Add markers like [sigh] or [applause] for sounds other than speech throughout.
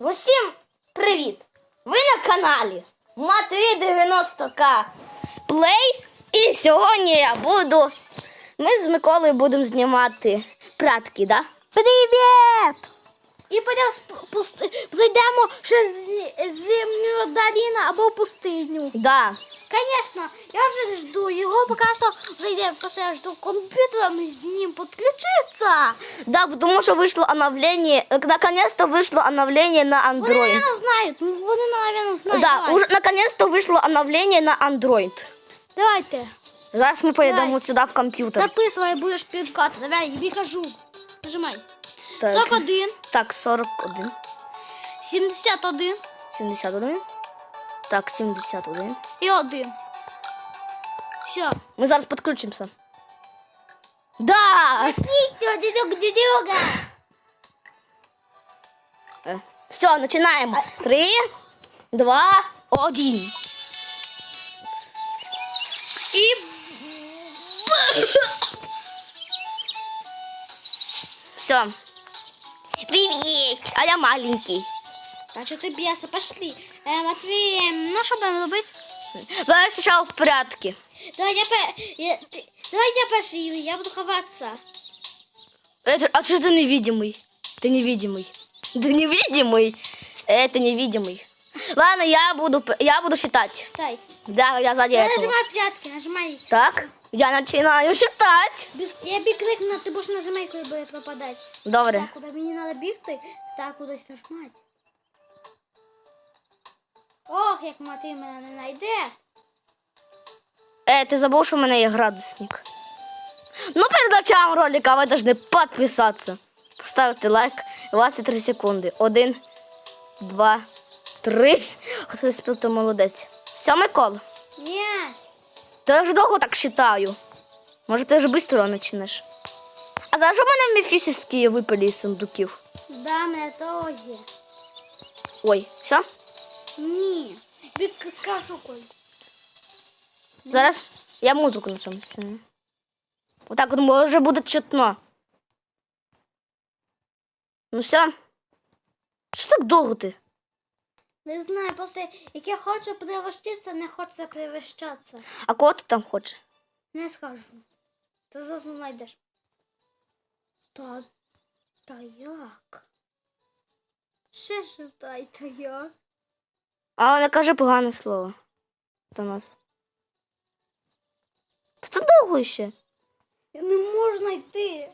Усім привіт! Ви на каналі Матвій 90К Плей. І сьогодні я буду. Ми з Миколою будемо знімати пратки, да? Привіт! І підемо прийдемо ще з- зимню долину або пустиню. Да. Конечно, я вже жду його, поки що вже йде, просто я жду комп'ютером з ним підключиться. Да, потому что вышло обновление, э, наконец-то вышло обновление на Вони, Android. наверное, знають. ну, Вони, наверное, знають. Да, Давай. уже наконец-то вышло обновление на Android. Давайте. Зараз ми поїдемо Давай. сюди в комп'ютер. Записывай, будеш підкати. Давай, я кажу. Нажимай. Так. 41, Так, 41, 71 71. Так, 71. і 1. Все. Ми зараз підключимося. Да! Сністи один друг друга. Е, Все, починаємо. Три, два, один. І Все. Привіт! А я маленький. Та що ти б'єшся? Пошли. Е, Матвій, ну що будемо робити? Давай спочатку в порядку. Давай я, пе... я... Ти... Давай я перший, я буду ховатися. Это, а что ты невидимый? Ты невидимый. Ты невидимый. Это невидимый. Ладно, я буду, п- я буду считать. Стай. Да, я сзади Я этого. нажимаю п'ятки, нажимай. Так, я начинаю считать. Без... Я біг крикну, ти будеш нажимай, коли буде пропадати. Добре. Так, куди мені треба бігти, так кудись нажимати. Ох, як Матвій мене не знайде. Э, ты забыл, что у меня есть градусник. Ну, перед началом ролика вы должны подписаться. Поставити лайк 23 секунди. Один, два, три. Хтось спів, то молодець. Все, Микола? Ні. То я вже довго так считаю. Може, ти вже швидко почнеш. А за що в мене міфічні випали із сундуків? Да, мене то є. Ой, все? Ні. Біг скажу коль. Зараз я музику на самому сцені. Отак от може буде чутно. Ну все. Що так довго ти? Не знаю, просто як я хочу перевищитися, не хочеться перевищатися. А кого ти там хочеш? Не скажу. Ти зразу знайдеш. Та, та як? Ще шукай, та як? А не кажи погане слово до нас. Та Це довго ще. Я не можу знайти.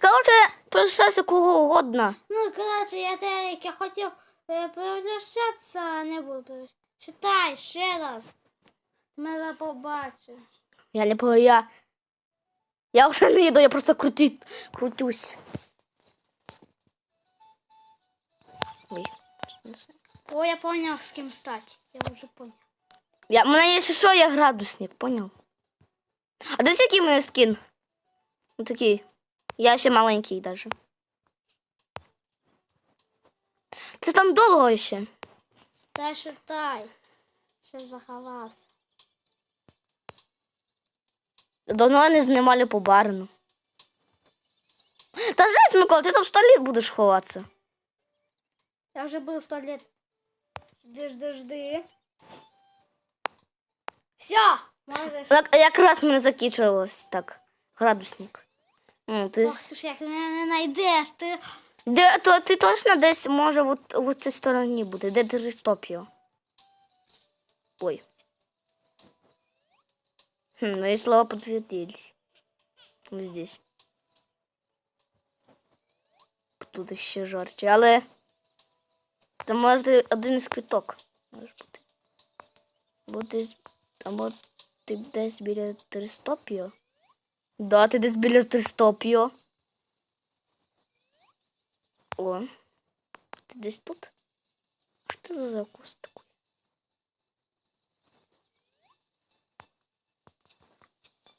Коротше, процеси кого угодно. Ну, коротше, я те, як я хотів е, перевищатися, не буду. Читай ще раз. Мене побачиш. Я не про я. Я вже не їду, я просто крути... крутюсь. Ой. О, я поняв, з ким стати. Я вже поняв. Я, у мене є що, я градусник, поняв? А десь який в мене скін? Ну такий. Я ще маленький даже. Це там довго ще. Та шитай. Ще заховався. Давно не знімали по барину. Та жесть, Микола, ти там сто літ будеш ховатися. Я вже буду сто лет. Жди, жди. Все, можеш. Як, якраз мене закінчилось так. Градусник. Ну, ти, Ох ти ж як мене не знайдеш. Ти де, то, ти точно десь може в, в цій стороні буде, де стоп. Ой. Хм, мои слова подтвердились. Вот здесь. Тут ще жарче, але це може один із квіток. Може бути. Або десь, або ти десь біля Тристопіо. Да, ти десь біля Тристопіо. О. Ти десь тут? Що це за закус такий?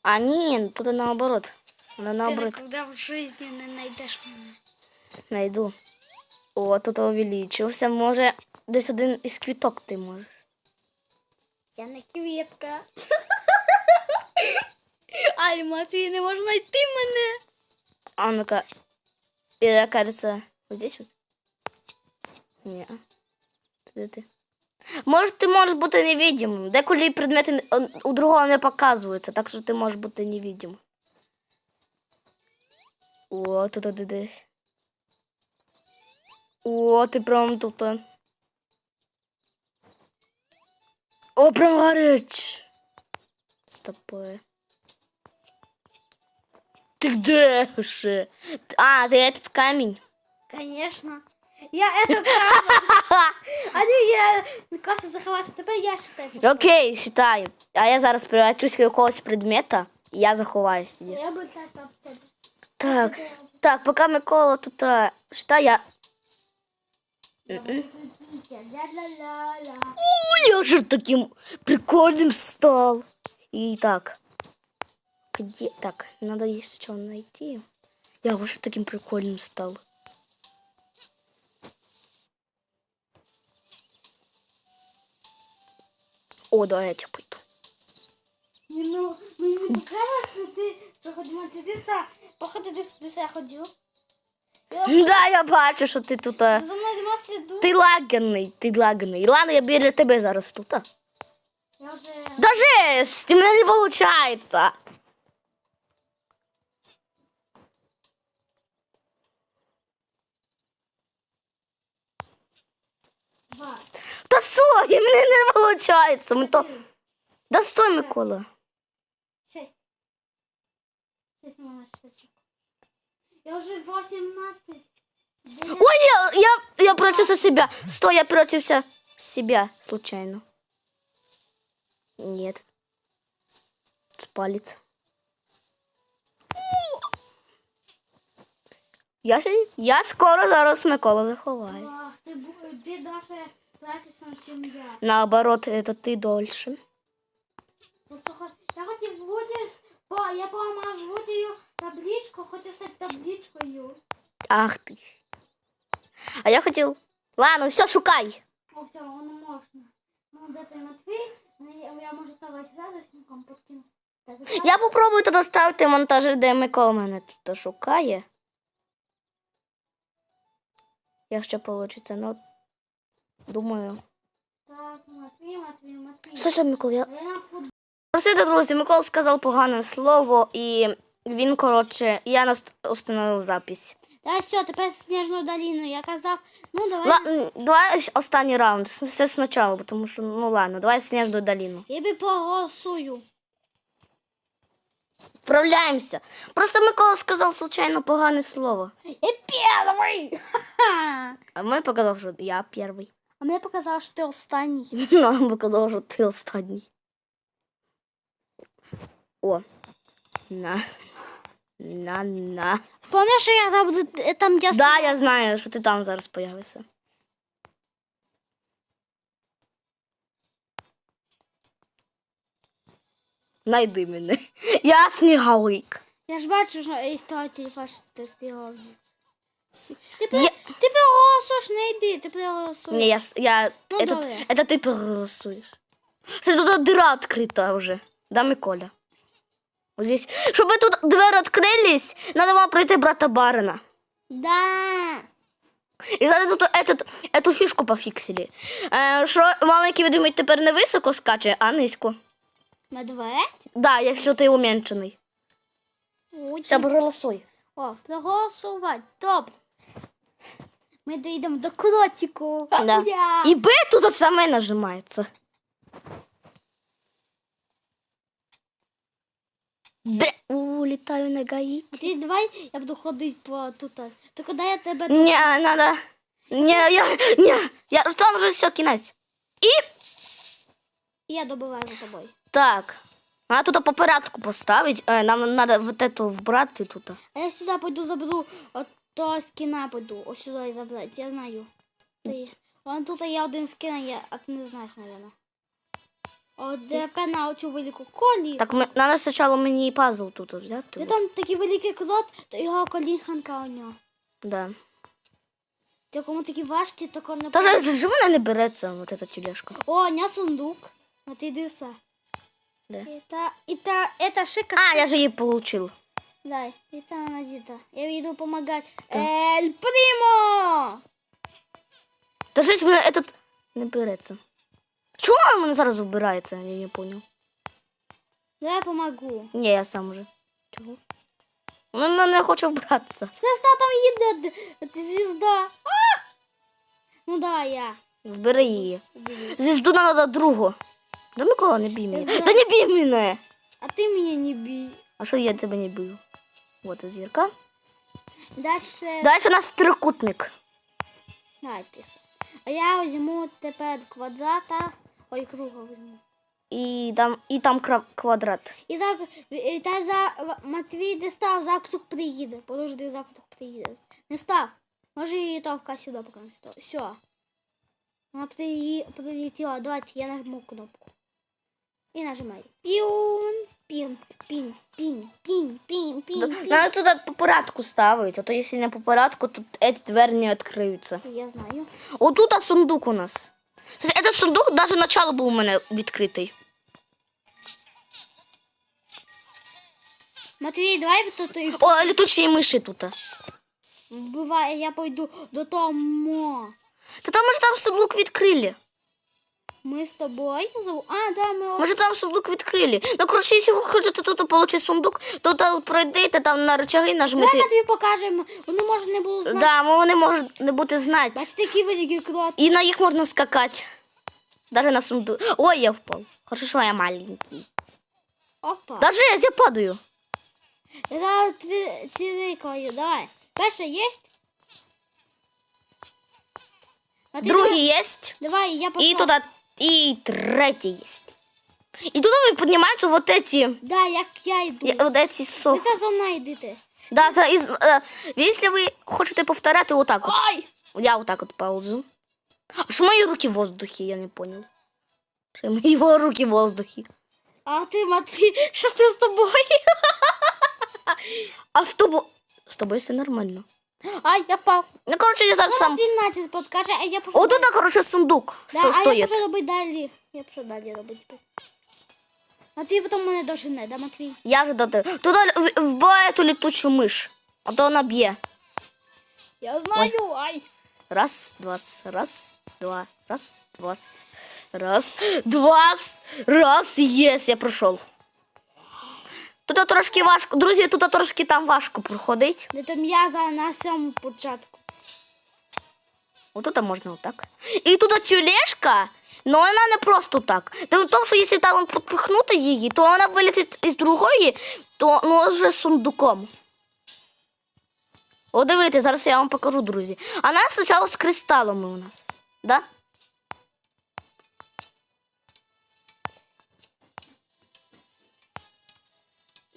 А ні, тут наоборот. Вона Ти наоборот. ніколи в житті не знайдеш мене. Найду. О, тут увеличився. Може, десь один із квіток ти можеш. Я не квітка. Ай, Матвій, не можу знайти мене. А ну-ка. И, кажется, вот здесь вот. Ні. Де ти? Може, ти можеш бути невидимим. Деколи предмети не- у другого не показуються, так що ти можеш бути невидимим. О, тут де десь. О, ти прям тут. О, прям горить. Стопи. Ти де ще? А, ти этот камінь. Конечно. Я это [laughs] А не я класно заховався, тепер я считаю. Окей, считаю. А я зараз превращусь в якогось предмета, і я заховаюсь тоді. Я буду тебе. Так, так, поки Микола тут а, считай, я. Ля-ля-ля-ля. Ой, я же таким прикольным стал. И так. Где? Так, надо есть сначала найти. Я уже таким прикольным стал. О, да, я тебя пойду. Ну, мені не показалось, ти проходимо дитинства, походу десь десь я ходив. Да, я бачу, що ти тут. а, За мною нема сліду. Ти лаганий, ти лаганий. Ладно, я біля тебе зараз тут. Я вже... Да жесть, у меня не. Да стой, у меня не получается. Мы то... Да стой, Микола. Шесть. Шесть на шесть. Я уже восемнадцать. Девять. Ой, я, я, я против себя. Стой, я против себя случайно. Нет. Спалец. Я, ж- я скоро зараз Микола заховаю. Ах, ти, бу- ти даже плачешся, чим я. Наоборот, это ты дольше. Послухай, я хотів бути, по, я поламав водію табличку, хотів стати табличкою. Ах ты. А я хотел... Ладно, все, шукай. О, все, воно можна. Ну, де той Матвій, ну, я, я можу ставати градусником, подкину. Так, Я попробую тоді ставити монтажі, де Микола мене тут шукає. Якщо вийде, ну думаю. так, Матвій, Матвій, Матвій. Ж, Микола, я. Я Простите, друзі, Микола сказав погане слово, і він, коротше, я установив запись. Та все, тепер сніжну доліну. Я казав, ну давай. Ла... Давай останній раунд. Все спочатку, тому що, ну ладно, давай сніжну долину. Я би проголосую. Вправляємося. Просто Микола сказав случайно погане слово. Я перший! А ми показав, що я перший. А мені показало, що ти останній. [laughs] Ну, а що ти останній. О. На. На, на. Пам'ятаєш, що я забуду е, там, де Да, я знаю, що ти там зараз появишся. Найди мене. Я сніговик. Я ж бачу, що із того телефону, що ти стігав. Ти, пер... Я- ти переголосуєш, не йди, ти переголосуєш. Ні, я, с- я Ну, это, давай. это ти проголосуєш. Це тут дыра відкрита вже. Да, Миколя? Вот здесь. Чтобы тут двери відкрились, надо вам пройти брата Барина. Да. І зараз тут этот, эту фішку пофіксили. Е, що маленький ведмідь тепер не високо скаче, а низько. Медведь? Да, якщо ти уменьшений. Ой, Все, проголосуй. О, проголосувати. Добре. Ми дійдемо до кротику. Да. Я. І Б тут саме нажимається. Б. Улітаю на гаї. Ти давай я буду ходити по тут. То куди я тебе тут? Ні, надо. Ні, я, ні, я, там вже все, кінець. І Я добиваю за тобою. так. Надо тут по порядку поставити. Е, Нам треба вот эту вбрати тут. А я сюди пойду заберу от того скіна пойду. Ось сюди і забрати, я знаю. Ти. Вон тут є один скін, я, а ти не знаєш, мабуть. От де на оцю велику колі. Так, ми, надо спочатку мені пазл тут взяти. Де там такий великий крот, то його колінханка у нього. Да. Ти кому такі важкі, то [laughs] не Та ж ж вона не береться, вот эта тюлешка. О, не сундук. Вот иди са. Да. Это, это, это шика. А, я же її получил. Дай, это она где-то. Я иду помогать. Эль Примо! Та щось мене этот не береться. Він мене зараз вбирається? Я не понял. Давай я помогу. Ні, я сам уже. Чого? Він мене не хоче вбратися. З там їде д- звізда. А! Ну да, я. Вбери її. уберу. Звізду нам треба другу. Да Микола, не бій мене. Да не бій мене. А ти мене не бій. А що я тебе не бив? Вот зірка. Дальше. Далі у нас трикутник. Давай ти. А я візьму тепер квадрата. Ой, круга візьму. І там, і там кра- квадрат. І за і та за Матвій не став, завтра приїде. Подожди, завтра приїде. Не став. Може її товка сюди поки не став. Все. Вона при... прилетіла. Давайте я нажму кнопку. І нажимаю. Пін, пін, пін, пін, пін, пін, пін, пін. Надо туди по порядку ставити, а то якщо не по порядку, то ці двері не відкриються. Я знаю. Отут а сундук у нас. Этот сундук навіть начало був у мене відкритий. Матвій, давай тут О, літучі миші тут. вбиває, я пойду до того. Та там може там сундук відкрили. Ми з тобою А, да, ми Може там сундук відкрили. Ну, коротше, якщо ви хочете тут отримати сундук, то там пройдите там на рычаги Давай нажмете. Матвій покажемо. Вони може не було знати. Да, вони можуть не бути знати. Бачите, які великі крот. І на їх можна скакати. Даже на сундук. Ой, я впав. Хорошо, я маленький. Опа. Даже я падаю. Я зараз тірикаю, давай. Перше є? Матвій, Другий давай, є. давай, я пошла. І туди, і третій є. І туди піднімаються вот эти, Да, як я йду. я- вот эти Ви сох. це зо мною йдете. Да, да, із, е, якщо ви хочете повторяти, отак от. Ой! Я отак от ползу. А що мої руки в воздухі, я не понял. Мої во- руки в воздухі. А ти, Матвій, що це з тобою? А з тобою... З тобою все нормально. [gasps] Ай, я впав. Ну, коротше, я зараз Ну, сам... Матвій наче подкаже, а я пішов. Отут, коротше, сундук Да, а я стоїть. пішов робити далі. Я пішов далі робити. Матвій потім мене дожене, да, Матвій? Я вже до тебе. Туди в- вбиває ту літучу миш. А то вона б'є. Я знаю, ай. Раз, два, раз, два, раз, два, раз, два, раз, єс, я пройшов. Тут трошки важко. Друзі, тут трошки там важко проходить. Де там я за на сьому початку. Отут можна отак. І тут тюлешка, але вона не просто так. В тому, що якщо там підпихнути її, то вона вилетить із другої, то ну вже з сундуком. О, дивіться, зараз я вам покажу, друзі. А вона спочатку з кристалами у нас. Да?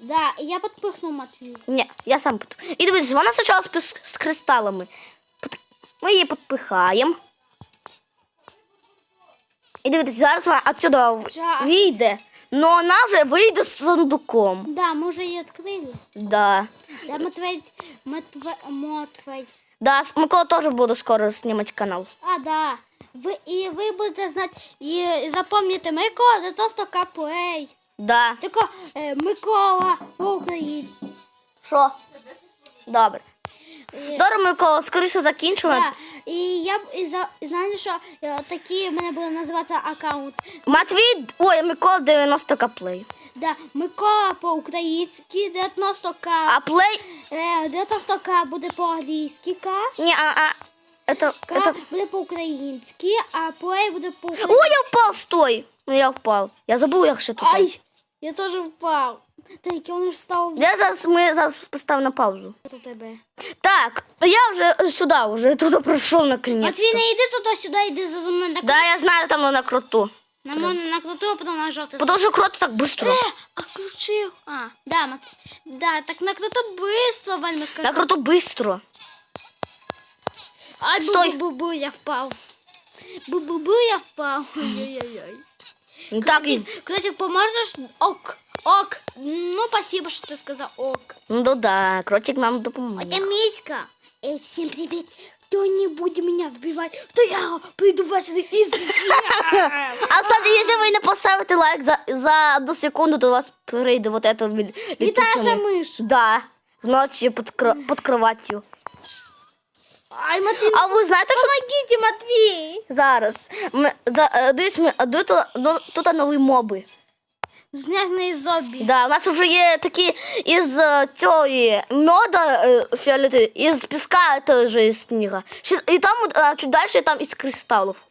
Да, і я підпихну Матвію. Ні, я сам під... І дивіться, вона спочатку з, з кристалами. Ми її підпихаємо. І дивіться, зараз вона отсюди Жах. вийде. Ну вона вже вийде з сундуком. Да, ми вже її відкрили. Да. Да, Матвей, Матвей, Матвей. Да, с- Микола тоже буду скоро снимать канал. А, да. Ви, і ви будете знати, і запам'ятайте, Микола, це просто каплей. Да. Тільки е, Микола в Що? Добре. Е, Добре, Микола, скоріше закінчуємо. Да. І я б і за і знаєте, що е, такі в мене буде називатися аккаунт. Матвій, ой, Микола 90 каплей. Да, Микола по-українськи 90к. А плей... Е, 90к буде по-англійськи К. Не, а, а, это, К это... буде по-українськи, а плей буде по Ой, я впал, стой. Ну, я впав. Я забув, як ще тут. Ай! Я теж впав. Так, він ж став Я зараз, ми зараз поставимо на паузу. до тебе. Так, я вже сюди, вже тут пройшов наконец. Матвій, не йди туди-сюди, йди за мною на, Да, я знаю, там на кроту. на мене на клоту, а потім на жовтий. Потому що крот так быстро. Е, а включив. А, да, Мат... да, так на клоту быстро, Вальма скажи. На кроту быстро. Ай, Стой. бу-бу-бу, я впав. Бу-бу-бу, я впав. [laughs] Ой-ой-ой. Не так і... Кстати, поможешь? Ок, ок. Ну, спасибо, что ты сказал ок. Ну да, кротик нам допоможе. Это Миська. Эй, всем привет. Кто-нибудь меня вбивать, то я приду в ваш из... [laughs] А кстати, если вы не поставите лайк за, за одну секунду, то у вас прийде вот это лі- И та же літуча ми- мышь. Да, вночі під, кро- під кроваттю. Ай, Матвій, А ви знаєте, що помогите, Матвій. зараз? Ми, да, е, дивись, ми, а тут, ну, тут нові моби. Сніжний зомбі. Да, у нас вже є такі із е, цієї меда е, фіолети, із піска теж із сніга. Ще- І там от, а, чуть далі там із кристалів.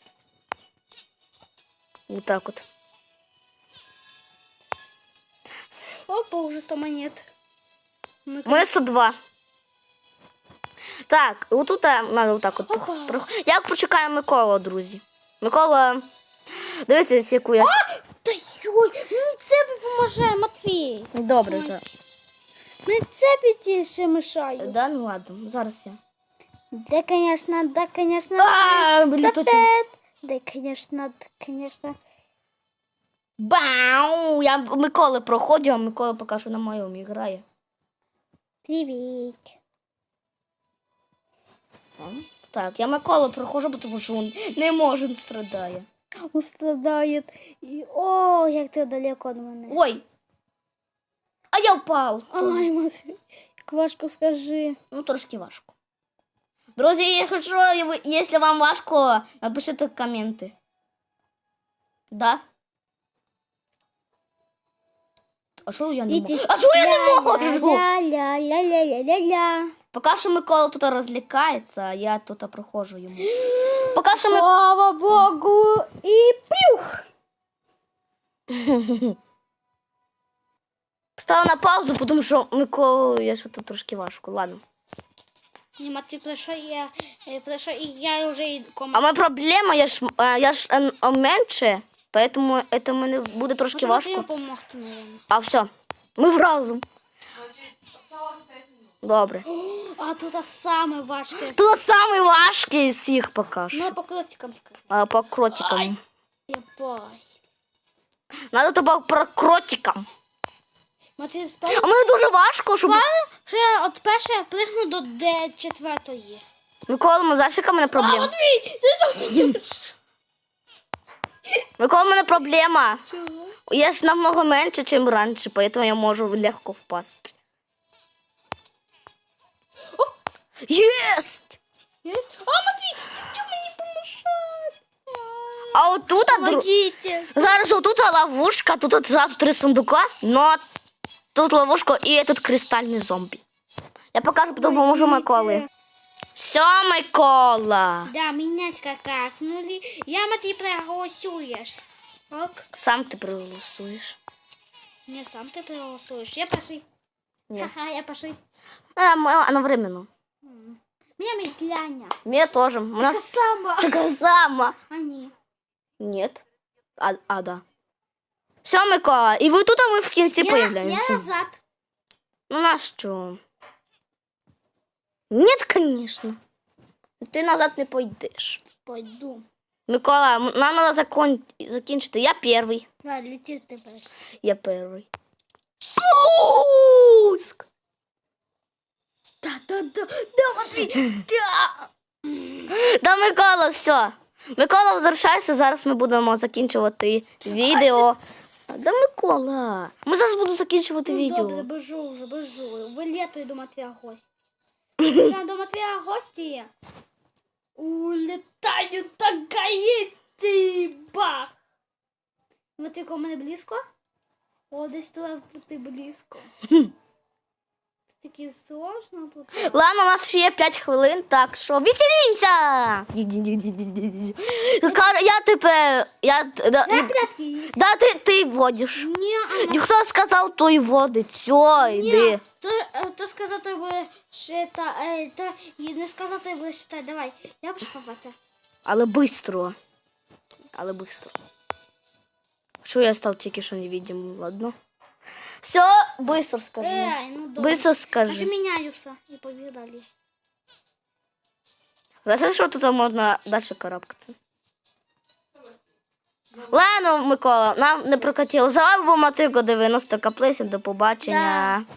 Вот так от. Опа, уже 100 монет. Ну, У мене 102. Так, отут треба отак от. Як почекаємо Микола, друзі? Микола. Дивіться, яку я. Та йой, мені це допоможе, Матвій. Добре, за. Мені це ще мешає. Да, ну ладно, зараз я. Да, конечно, да, конечно. А, точно. Да, конечно, да, конечно. Бау! Я Миколи проходжу, а Микола поки що на моєму грає. Привіт. Так, я Микола проходжу, бо тому що він не може, він страдає. Он страдает. И... О, як ти далеко від мене. Ой! А я впав. Ай, Матвій, як важко скажи. Ну, трошки важко. Друзі, якщо, ви- якщо вам важко, напишіть коменти. Да? А що я не можу? А що я не можу? Ля-ля-ля-ля-ля-ля-ля. Поки що Микола тут розлікається, а я тут проходжу йому. [gasps] Поки що ми... Слава Богу і плюх. [laughs] Стала на паузу, тому що Микола, я що тут трошки важко. Ладно. Ні, Матвій, прийшов я, е, і я вже і А моя проблема, я ж, я ж е, менше, поэтому это мене буде трошки Матвію важко. допомогти, мабуть. А все, ми в разом. Добре. [gasps] А тут саме важке. Тут самий важкий з поки що. Ну, по кротикам скажи. А, по кротикам. Я бай. Надо тебе про кротикам. Спав. А мені дуже важко, щоб... Що я от перше пригну до де четвертої. Микола, ми знаєш, яка в мене проблема? Матвій, ти що робиш? [laughs] Микола, в мене проблема. Чого? Я ж намного менше, ніж раніше, поэтому я можу легко впасти. Єсть! Є? А, Матвій, ти чого мені помішав? А а дру... Помогите. Зараз отут ловушка, тут от зразу три сундука, но тут ловушка і этот кристальний зомбі. Я покажу, допоможу Миколи. Все, Микола. Да, меня скакнули. Я, Матвій, проголосуєш. Ок. Сам ти проголосуєш. Не, сам ти проголосуєш. Я пошли. Ні. Ха-ха, я пошли. А, ми одновременно. Меня медляня. Мне тоже. У нас Сама. така [laughs] сама. А ні. Нет. А, а да. Все, Микола. І ви тут, а ми в кінці Я, я появляємося. назад. Ну на що? Нет, конечно. Ти назад не пойдеш. Пойду. Микола, м- нам треба закон... закінчити. Я перший. Давай, лети ти перший. Я перший. Пуск! Да-да-да. Да, Матвій. Да. Да, Микола, все. Микола, возвращайся, зараз ми будемо закінчувати відео. Да, Микола. Ми зараз будемо закінчувати Ну, відео. добре, бежу вже, бежу. Вилітаю до Матвія гості. [laughs] Я до Матвія гості. Улітаю та гаїті. Бах. Матвій, у мене близько? О, десь бути близько. [laughs] Таке сложно тут. Ладно, у нас ще є 5 хвилин, так що веселімся! Кар- Я тепер. Я, да, Дай прятки. да, ти, ти водиш. Ні, а Хто сказав, той водить. Все, йди. Ні, то, е, то сказав, той буде считати, е, то і не сказав, той буде считати. Давай, я пішла ховатися. Але быстро. Але быстро. Що я став тільки що невидимым, ладно? Все, быстро скажи. Эй, ну добре. Быстро скажи. міняюся і побіг далі. За що тут можна далі карабкатися? Ладно, Микола, нам не прокатило. Завай був Матико 90 каплесів. До побачення. Да.